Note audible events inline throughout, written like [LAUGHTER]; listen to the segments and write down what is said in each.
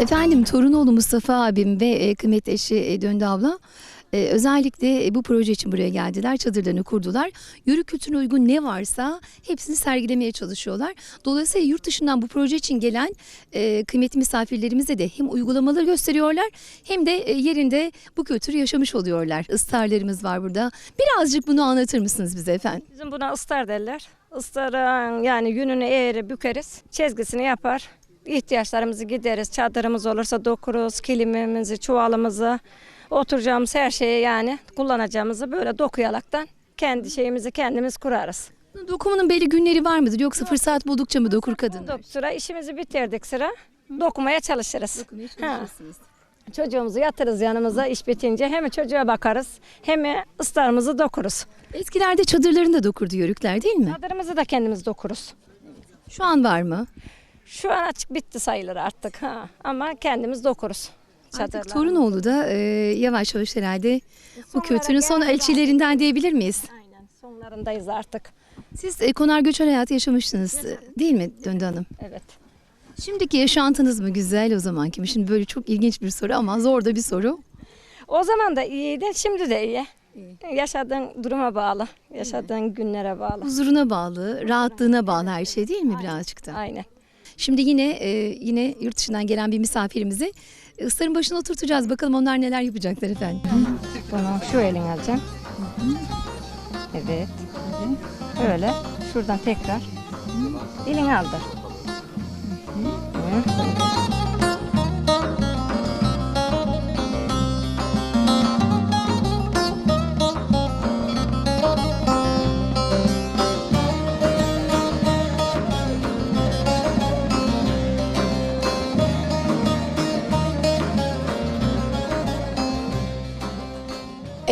Efendim Torunoğlu Mustafa abim ve e, kıymetli eşi e, Döndü abla e, özellikle bu proje için buraya geldiler. Çadırlarını kurdular. Yörük kültürüne uygun ne varsa hepsini sergilemeye çalışıyorlar. Dolayısıyla yurt dışından bu proje için gelen kıymetli misafirlerimize de hem uygulamaları gösteriyorlar hem de yerinde bu kültürü yaşamış oluyorlar. Istarlarımız var burada. Birazcık bunu anlatır mısınız bize efendim? Bizim buna ıstar derler. Istarın yani yününü eğri bükeriz. Çizgisini yapar. İhtiyaçlarımızı gideriz. Çadırımız olursa dokuruz. Kilimimizi, çuvalımızı, oturacağımız her şeyi yani kullanacağımızı böyle dokuyalaktan kendi şeyimizi kendimiz kurarız. Dokumanın belli günleri var mıdır yoksa fırsat buldukça mı dokur kadınlar? Bulduk sıra işimizi bitirdik sıra. Dokumaya çalışırız. Ha. Çocuğumuzu yatırız yanımıza iş bitince hem çocuğa bakarız hem ıstarımızı dokuruz. Eskilerde çadırlarını da dokurdu yörükler değil mi? Çadırımızı da kendimiz dokuruz. Şu an var mı? Şu an açık bitti sayılır artık ha. Ama kendimiz dokuruz. Artık. Torunoğlu da e, yavaş yavaş herhalde bu kültürün son elçilerinden diyebilir miyiz? Aynen sonlarındayız artık. Siz e, konar göçer hayatı yaşamıştınız e, değil mi Döndü Hanım? Evet. Şimdiki yaşantınız mı güzel o zamanki mi? Şimdi böyle çok ilginç bir soru ama zor da bir soru. O zaman da iyiydi, şimdi de iyi. Yaşadığın duruma bağlı, yaşadığın günlere bağlı. Huzuruna bağlı, rahatlığına bağlı her şey değil mi birazcık da? Aynen. Şimdi yine e, yine yurt dışından gelen bir misafirimizi ısların başına oturtacağız. Bakalım onlar neler yapacaklar efendim. Bunu şu elin alacağım. Evet. Öyle. Şuradan tekrar. Elini aldır. Hı.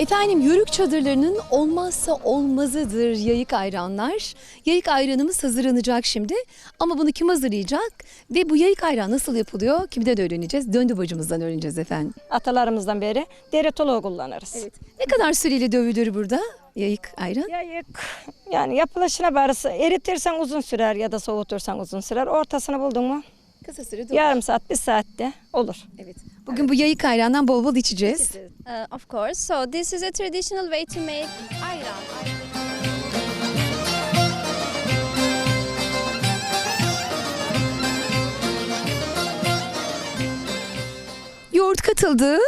Efendim yörük çadırlarının olmazsa olmazıdır yayık ayranlar. Yayık ayranımız hazırlanacak şimdi ama bunu kim hazırlayacak ve bu yayık ayran nasıl yapılıyor kimden öğreneceğiz? Döndü bacımızdan öğreneceğiz efendim. Atalarımızdan beri deretoloğu kullanırız. Ne kadar süreli dövülür burada yayık ayran? Yayık yani yapılışına barısı eritirsen uzun sürer ya da soğutursan uzun sürer. Ortasını buldun mu Kısa sürede yarım saat bir saatte olur. Evet. Bugün bu yayık ayrandan bol bol içeceğiz. Uh, of course. So this is a traditional way to make ayran. Yoğurt katıldı.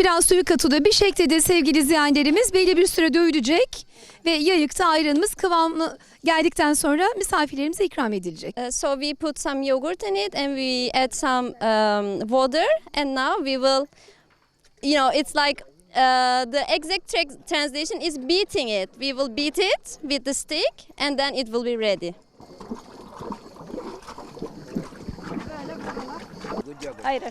Biraz suyu katılıyor. Bir şekilde sevgili izleyenlerimiz belli bir süre dövülecek ve yayıkta ayranımız kıvamı geldikten sonra misafirlerimize ikram edilecek. Uh, so we put some yogurt in it and we add some um, water and now we will, you know, it's like uh, the exact tra- translation is beating it. We will beat it with the stick and then it will be ready. Hayır.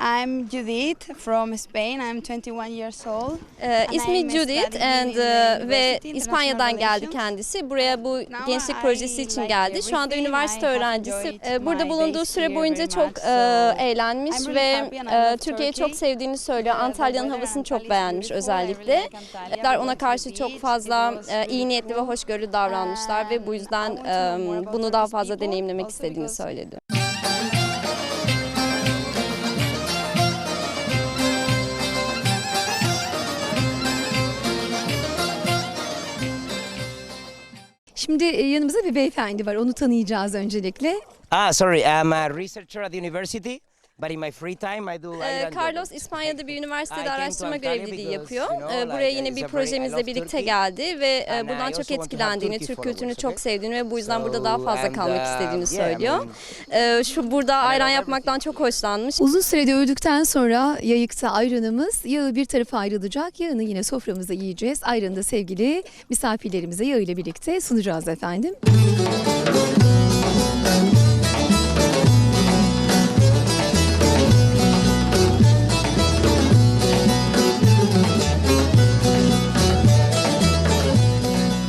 I'm Judith from Spain. I'm 21 years old. Uh, ismi I'm Judith and uh, ve İspanya'dan geldi kendisi. Buraya bu gençlik projesi için geldi. Şu anda üniversite öğrencisi. Ee, Burada bulunduğu süre boyunca çok e, eğlenmiş ve e, Türkiye'yi çok sevdiğini söylüyor. Uh, Antalya'nın havasını çok beğenmiş özellikle. ona karşı çok fazla e, iyi niyetli ve hoşgörülü davranmışlar ve bu And yüzden e, about bunu daha fazla deneyimlemek istediğini söyledi. Şimdi e, yanımızda bir beyefendi var. Onu tanıyacağız öncelikle. Ah, sorry, I'm a researcher at the university, but in my free time I do Ee, Carlos. İspanya'da bir [LAUGHS] üniversitede araştırma görevliliği yapıyor. you know, Ee, Buraya uh, yine bir projemizle birlikte geldi ve e, also çok etkilendiğini, Türk kültürünü çok sevdiğini ve bu yüzden burada daha fazla and, kalmak uh, istediğini yeah, I söylüyor. mean, Ee, Şu burada ayran yapmaktan çok hoşlanmış. Uzun sürede öldükten sonra yayıkta ayranımız yağı bir tarafa ayrılacak. Yağını yine soframızda yiyeceğiz. Ayranı da sevgili misafirlerimize yağ ile birlikte sunacağız efendim.